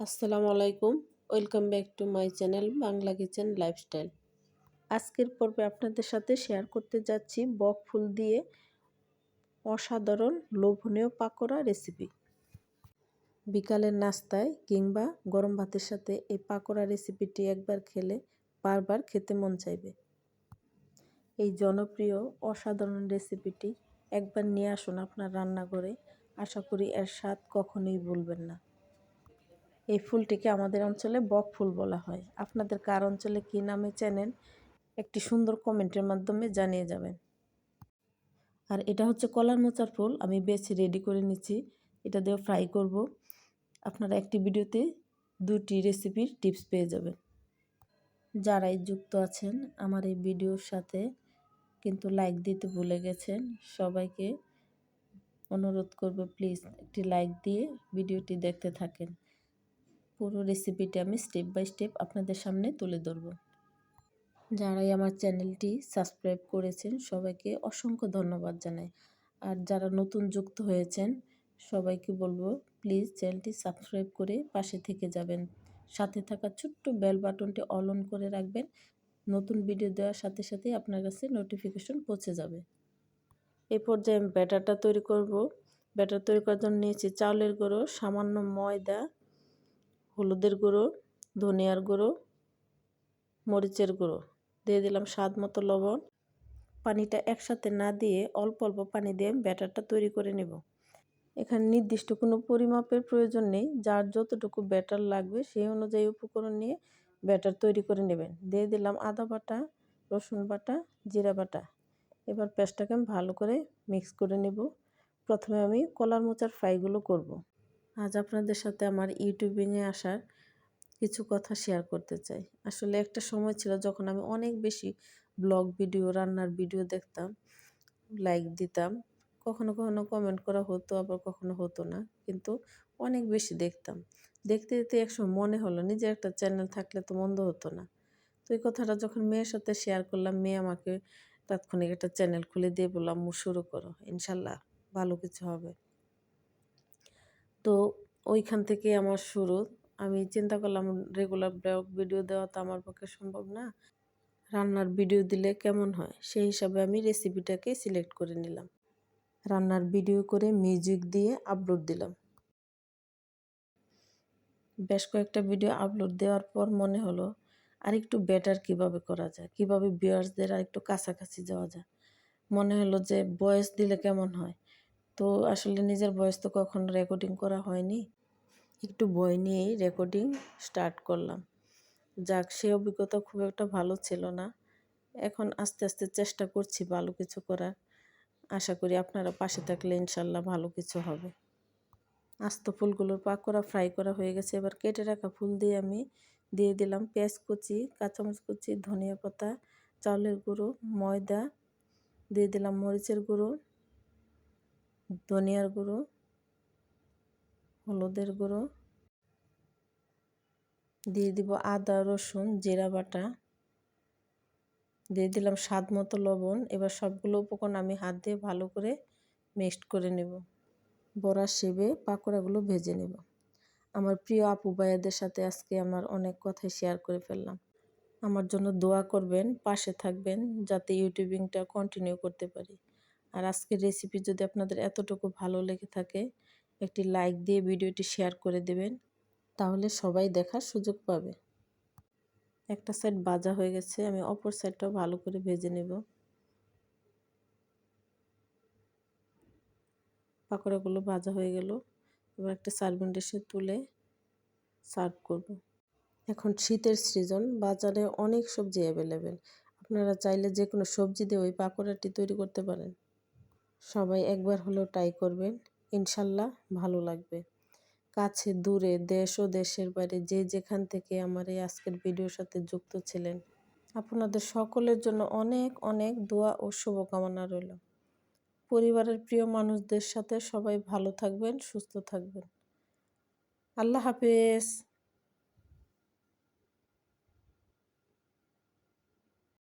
আসসালামু আলাইকুম। Welcome back to my channel Bangla kitchen lifestyle আজকের পর্বে আপনাদের সাথে শেয়ার করতে যাচ্ছি বক ফুল দিয়ে অসাধারণ লোভনীয় পাকোড়া রেসিপি বিকালের নাস্তায় কিংবা গরম ভাতের সাথে এই পাকোড়া রেসিপিটি একবার খেলে বারবার খেতে মন চাইবে। এই জনপ্রিয়, অসাধারণ রেসিপিটি একবার নিয়ে আসুন আপনার রান্নাঘরে। আশা করি এর স্বাদ কখনোই ভুলবেন না। এই ফুলটিকে আমাদের অঞ্চলে বক ফুল বলা হয়। আপনাদের কার অঞ্চলে কী নামে চেনেন, একটি সুন্দর কমেন্টের মাধ্যমে জানিয়ে যাবেন। আর এটা হচ্ছে কলার মোচার ফুল, আমি বেছে রেডি করে নিচ্ছি। এটা দিয়ে ফ্রাই করব। আপনারা একটি ভিডিওতে দুটি রেসিপির টিপস পেয়ে যাবেন। যারাই যুক্ত আছেন আমার এই ভিডিওর সাথে কিন্তু লাইক দিতে ভুলে গেছেন, সবাইকে অনুরোধ করব প্লিজ একটি লাইক দিয়ে ভিডিওটি দেখতে থাকেন। পুরো রেসিপিটি আমি স্টেপ বাই স্টেপ আপনাদের সামনে তুলে ধরব। যারাই আমার চ্যানেলটি সাবস্ক্রাইব করেছেন, সবাইকে অসংখ্য ধন্যবাদ জানাই। আর যারা নতুন যুক্ত হয়েছেন, সবাইকে বলব প্লিজ চ্যানেলটি সাবস্ক্রাইব করে পাশে থেকে যাবেন। সাথে থাকা ছোট্ট বেল বাটনটি অল অন করে রাখবেন। নতুন ভিডিও দেওয়ার সাথে সাথে আপনার কাছে নোটিফিকেশন পৌঁছে যাবে। এই পর্যায়ে আমি ব্যাটারটা তৈরি করব। ব্যাটার তৈরি করার জন্য নিয়েছি চাউলের গুঁড়ো, সামান্য ময়দা হলুদের গুঁড়ো, ধনিয়ার গুঁড়ো, মরিচের গুঁড়ো। দিয়ে দিলাম স্বাদ মতো লবণ। পানিটা একসাথে না দিয়ে অল্প অল্প পানি দিয়ে ব্যাটারটা তৈরি করে নেব। এখানে নির্দিষ্ট কোনো পরিমাপের প্রয়োজন নেই। যার যতটুকু ব্যাটার লাগবে সেই অনুযায়ী উপকরণ নিয়ে ব্যাটার তৈরি করে নেবেন। দিয়ে দিলাম আদা বাটা, রসুন বাটা, জিরা বাটা। এবার পেস্টটাকে আমি ভালো করে মিক্স করে নেব। প্রথমে আমি কলার মোচার ফ্রাইগুলো করব। আজ আপনাদের সাথে আমার ইউটিউবিংয়ে আসার কিছু কথা শেয়ার করতে চাই। আসলে একটা সময় ছিল যখন আমি অনেক বেশি ব্লগ ভিডিও রান্নার ভিডিও দেখতাম লাইক দিতাম। কখনো কখনো কমেন্ট করা হতো, আবার কখনো হতো না, কিন্তু অনেক বেশি দেখতাম। দেখতে দেখতে একসময় মনে হলো, নিজের একটা চ্যানেল থাকলে তো মন্দ হতো না। তো এই কথাটা যখন মেয়ের সাথে শেয়ার করলাম, মেয়ে আমাকে তাৎক্ষণিক একটা চ্যানেল খুলে দিয়ে বললাম শুরু করো, ইনশাল্লাহ ভালো কিছু হবে। তো ওইখান থেকে আমার শুরু। আমি চিন্তা করলাম রেগুলার ব্লগ ভিডিও দেওয়া তো আমার পক্ষে সম্ভব না। রান্নার ভিডিও দিলে কেমন হয়? সেই হিসাবে আমি রেসিপিটাকে সিলেক্ট করে নিলাম। রান্নার ভিডিও করে মিউজিক দিয়ে আপলোড দিলাম। বেশ কয়েকটা ভিডিও আপলোড দেওয়ার পর মনে হলো আরেকটু বেটার কীভাবে করা যায়? কীভাবে ভিউয়ার্সদের আরেকটু কাছাকাছি যাওয়া যায়? মনে হলো যে বয়স দিলে কেমন হয়? তো আসলে নিজের বয়স তো কখনো রেকর্ডিং করা হয়নি। একটু বই নিয়েই রেকর্ডিং স্টার্ট করলাম। যাক, সে অভিজ্ঞতা খুব একটা ভালো ছিল না। এখন আস্তে আস্তে চেষ্টা করছি ভালো কিছু করার। আশা করি আপনারা পাশে থাকলে ইনশাল্লাহ ভালো কিছু হবে। আস্ত ফুলগুলোর পাক করা ফ্রাই করা হয়ে গেছে। এবার কেটে রাখা ফুল দিয়ে আমি দিয়ে দিলাম পেঁয়াজ কুচি, কাঁচামরিচ কুচি, ধনিয়া পাতা, চাউলের গুঁড়ো, ময়দা, দিয়ে দিলাম মরিচের গুঁড়ো। ধনিয়ার গুঁড়ো, হলুদের গুঁড়ো, দিয়ে দিব আদা, রসুন, জিরা বাটা। দিয়ে দিলাম স্বাদ মতো লবণ। এবার সবগুলো উপকরণ আমি হাত দিয়ে ভালো করে মিক্সড করে নেব। বড়া সেবে পাকোড়াগুলো ভেজে নেব। আমার প্রিয় আপু ভাইয়াদের সাথে আজকে আমার অনেক কথাই শেয়ার করে ফেললাম। আমার জন্য দোয়া করবেন, পাশে থাকবেন, যাতে ইউটিউবিংটা কন্টিনিউ করতে পারি। আর আজকের রেসিপি যদি আপনাদের এতটুকু ভালো লেগে থাকে, একটি লাইক দিয়ে ভিডিওটি শেয়ার করে দেবেন, তাহলে সবাই দেখার সুযোগ পাবে। একটা সাইড ভাজা হয়ে গেছে, আমি অপর সাইডটাও ভালো করে ভেজে নেব। পাকোড়াগুলো ভাজা হয়ে গেল, এবার একটা সার্ভিং ডিশে তুলে সার্ভ করব। এখন শীতের সিজন বাজারে অনেক সবজি অ্যাভেলেবেল আপনারা চাইলে যে কোনো সবজি দিয়ে ওই পাকোড়াটি তৈরি করতে পারেন। সবাই একবার হলেও ট্রাই করবেন। ইনশাল্লাহ ভালো লাগবে। কাছে, দূরে, দেশ ও দেশের বাইরে যে যেখান থেকে আমার এই আজকের ভিডিওর সাথে যুক্ত ছিলেন, আপনাদের সকলের জন্য অনেক অনেক দোয়া ও শুভকামনা রইল। পরিবারের প্রিয় মানুষদের সাথে সবাই ভালো থাকবেন, সুস্থ থাকবেন। আল্লাহ হাফেজ।